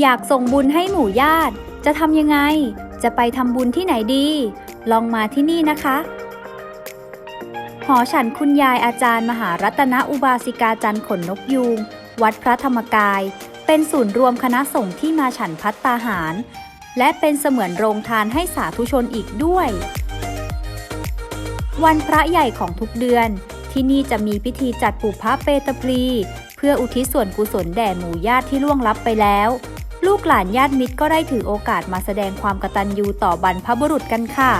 อยากส่งบุญให้หมู่ญาติ จะทำยังไง จะไปทำบุญที่ไหนดี ลองมาที่นี่นะคะ หอฉันคุณยายอาจารย์มหารัตนอุบาสิกาจันทร์ขนนกยูง วัดพระธรรมกาย เป็นศูนย์รวมคณะสงฆ์ที่มาฉันพัตตาหาร และเป็นเสมือนโรงทานให้สาธุชนอีกด้วย วันพระใหญ่ของทุกเดือน ที่นี่จะมีพิธีจัดปูพระเปตพลีเพื่ออุทิศส่วนกุศลแด่หมู่ญาติที่ล่วงลับไปแล้ว ลูกหลานญาติมิตรก็ได้ถือโอกาสมาแสดงความกตัญญูต่อบรรพบุรุษกันค่ะ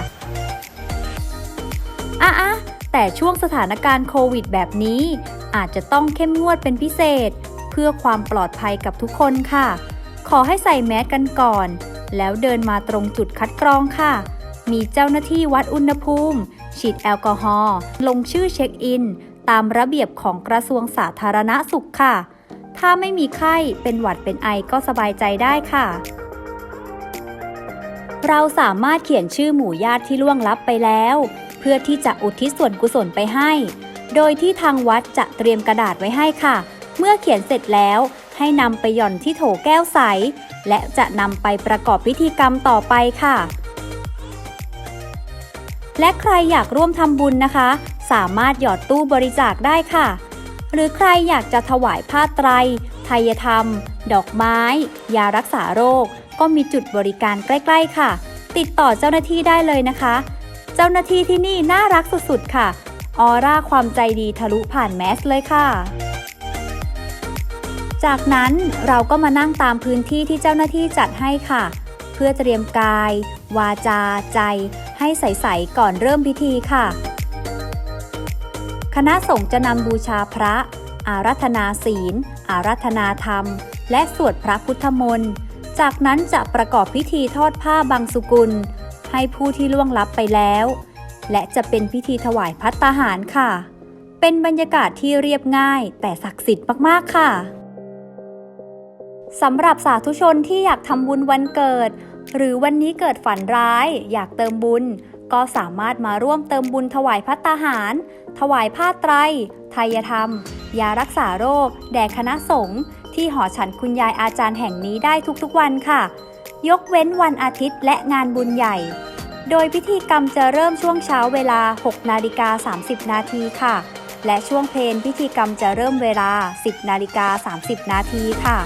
อะอะแต่ช่วงสถานการณ์โควิดแบบนี้ อาจจะต้องเข้มงวดเป็นพิเศษ เพื่อความปลอดภัยกับทุกคนค่ะ ขอให้ใส่แมสกันก่อน แล้วเดินมาตรงจุดคัดกรองค่ะ มีเจ้าหน้าที่วัดอุณหภูมิ ฉีดแอลกอฮอล์ลงชื่อเช็คอิน ตามระเบียบของกระทรวงสาธารณสุขค่ะ ถ้าไม่มีไข้เป็นหวัดเป็นไอก็สบายใจได้ค่ะ เราสามารถเขียนชื่อหมู่ญาติที่ล่วงลับไปแล้ว เพื่อที่จะอุทิศส่วนกุศลไปให้ โดยที่ทางวัดจะเตรียมกระดาษไว้ให้ค่ะ เมื่อเขียนเสร็จแล้วให้นำไปหย่อนที่โถแก้วใส และจะนำไปประกอบพิธีกรรมต่อไปค่ะ และใครอยากร่วมทำบุญนะคะ สามารถหยอดตู้บริจาคได้ค่ะ หรือใครอยากจะถวายผ้าไตรไทยธรรม ดอกไม้ ยารักษาโรค ก็มีจุดบริการใกล้ ๆ ค่ะ ติดต่อเจ้าหน้าที่ได้เลยนะคะ เจ้าหน้าที่ที่นี่น่ารักสุดๆค่ะ ออร่าความใจดีทะลุผ่านแมสเลยค่ะ จากนั้นเราก็มานั่งตามพื้นที่ที่เจ้าหน้าที่จัดให้ค่ะ เพื่อเตรียมกาย วาจา ใจ ให้ใสๆก่อนเริ่มพิธีค่ะ คณะสงฆ์จะนำบูชาพระ อารัธนาศีล อารัธนาธรรม และสวดพระพุทธมนต์จากนั้นจะประกอบพิธีทอดผ้าบางสุกุล ให้ผู้ที่ล่วงลับไปแล้ว และจะเป็นพิธีถวายพัตตาหารค่ะ เป็นบรรยากาศที่เรียบง่ายแต่ศักดิ์สิทธิ์มากๆค่ะสำหรับสาธุชนที่อยากทำบุญวันเกิด หรือวันนี้เกิดฝันร้าย อยากเติมบุญ ก็สามารถมาร่วมเติมบุญถวายพัตตาหาร ถวายผ้าไตร ไทยธรรม ยารักษาโรค แด่คณะสงฆ์ที่หอฉันคุณยายอาจารย์แห่งนี้ได้ทุกๆวันค่ะ ยกเว้นวันอาทิตย์และงานบุญใหญ่ โดยพิธีกรรมจะเริ่มช่วงเช้าเวลา 6 นาฬิกา 30 นาทีค่ะ และช่วงเพลนพิธีกรรมจะเริ่มเวลา 10 นาฬิกา 30 นาทีค่ะ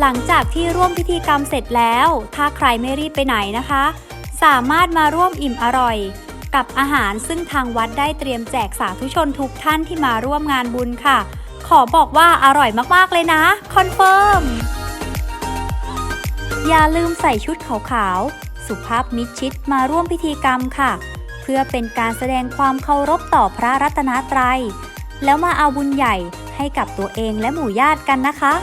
หลังจากที่ร่วมพิธีกรรมเสร็จแล้ว ถ้าใครไม่รีบไปไหนนะคะ สามารถมาร่วมอิ่มอร่อย กับอาหารซึ่งทางวัดได้เตรียมแจกสาธุชนทุกท่านที่มาร่วมงานบุญค่ะ ขอบอกว่าอร่อยมากๆเลยนะคอนเฟิร์มอย่าลืมใส่ชุดขาวๆ สุภาพมิดชิดมาร่วมพิธีกรรมค่ะ เพื่อเป็นการแสดงความเคารพต่อพระรัตนตรัย แล้วมาเอาบุญใหญ่ให้กับตัวเองและหมู่ญาติกันนะคะ